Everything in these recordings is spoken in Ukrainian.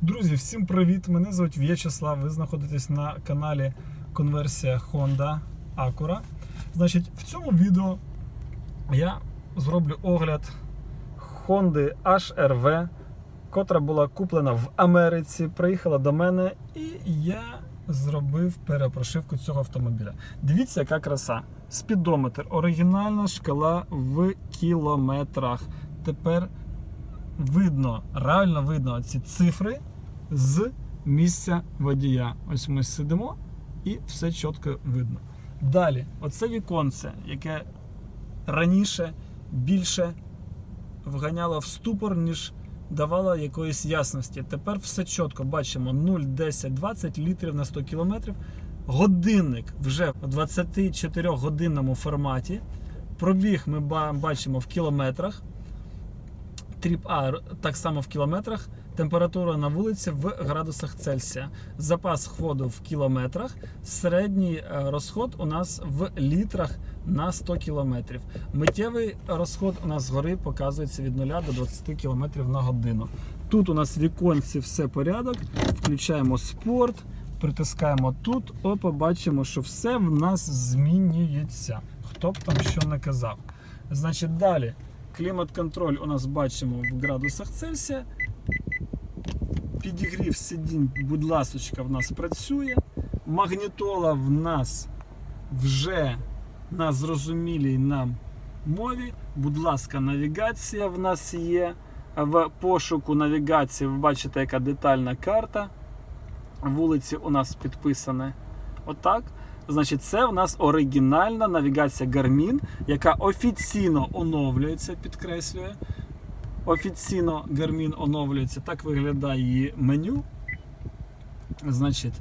Друзі, всім привіт! Мене звуть В'ячеслав. Ви знаходитесь на каналі Конверсія Honda Acura. Значить, в цьому відео я зроблю огляд Honda HR-V, котра була куплена в Америці, приїхала до мене, і я зробив перепрошивку цього автомобіля. Дивіться, яка краса. Спідометр, оригінальна шкала в кілометрах. Тепер видно, реально видно ці цифри з місця водія. Ось ми сидимо і все чітко видно. Далі, оце віконце, яке раніше більше вганяло в ступор, ніж давало якоїсь ясності. Тепер все чітко бачимо 0, 10, 20 літрів на 100 кілометрів. Годинник вже в 24 годинному форматі. Пробіг ми бачимо в кілометрах. Тріп А так само в кілометрах. Температура на вулиці в градусах Цельсія. Запас ходу в кілометрах. Середній е, розход у нас в літрах на 100 кілометрів. Миттєвий розход у нас згори показується від 0 до 20 кілометрів на годину. Тут у нас в віконці все порядок. Включаємо спорт, притискаємо тут. Опа, бачимо, що все в нас змінюється. Хто б там що не казав. Значить, далі. Клімат-контроль у нас бачимо в градусах Цельсія. Підігрів сидінь, будь ласочка, в нас працює. Магнітола в нас вже на зрозумілій нам мові. Будь ласка, навігація в нас є. В пошуку навігації ви бачите, яка детальна карта. Вулиці у нас підписані. Отак. Значить, це в нас оригінальна навігація Garmin, яка офіційно оновлюється, підкреслює. Офіційно Garmin оновлюється. Так виглядає її меню. Значить.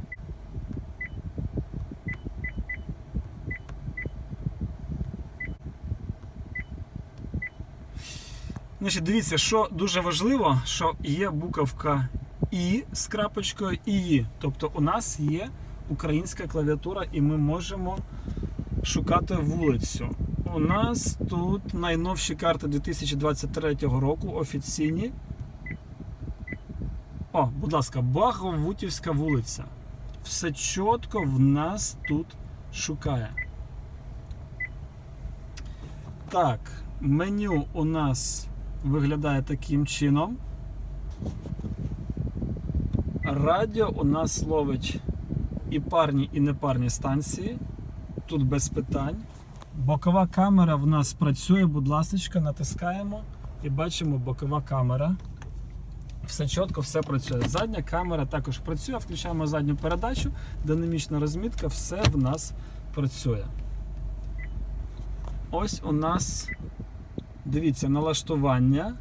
Значить, дивіться, що дуже важливо, що є буковка І з крапочкою Ії. Тобто у нас є українська клавіатура, і ми можемо шукати вулицю. У нас тут найновші карти 2023 року офіційні. О, будь ласка, Баговутівська вулиця. Все чітко в нас тут шукає. Так, меню у нас виглядає таким чином. Радіо у нас ловить і парні, і непарні станції. Тут без питань. Бокова камера в нас працює, будь ласка, натискаємо і бачимо бокова камера. Все чітко, все працює. Задня камера також працює, включаємо задню передачу, динамічна розмітка, все в нас працює. Ось у нас, дивіться, налаштування.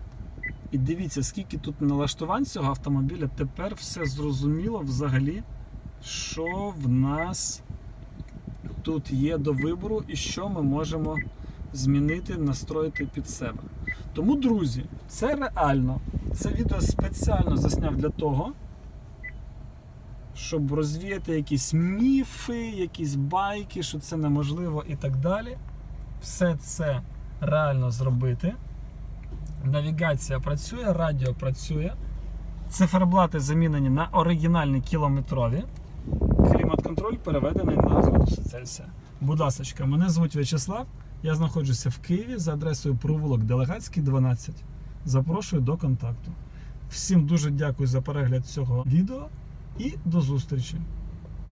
І дивіться, скільки тут налаштувань цього автомобіля. Тепер все зрозуміло взагалі, що в нас тут є до вибору і що ми можемо змінити, настроїти під себе. Тому, друзі, це реально. Це відео спеціально засняв для того, щоб розвіяти якісь міфи, якісь байки, що це неможливо і так далі. Все це реально зробити. Навігація працює, радіо працює. Циферблати замінені на оригінальні кілометрові. Клімат-контроль переведений на градуси Цельсія. Будь ласка, мене звуть В'ячеслав. Я знаходжуся в Києві за адресою провулок Делегатський, 12. Запрошую до контакту. Всім дуже дякую за перегляд цього відео і до зустрічі!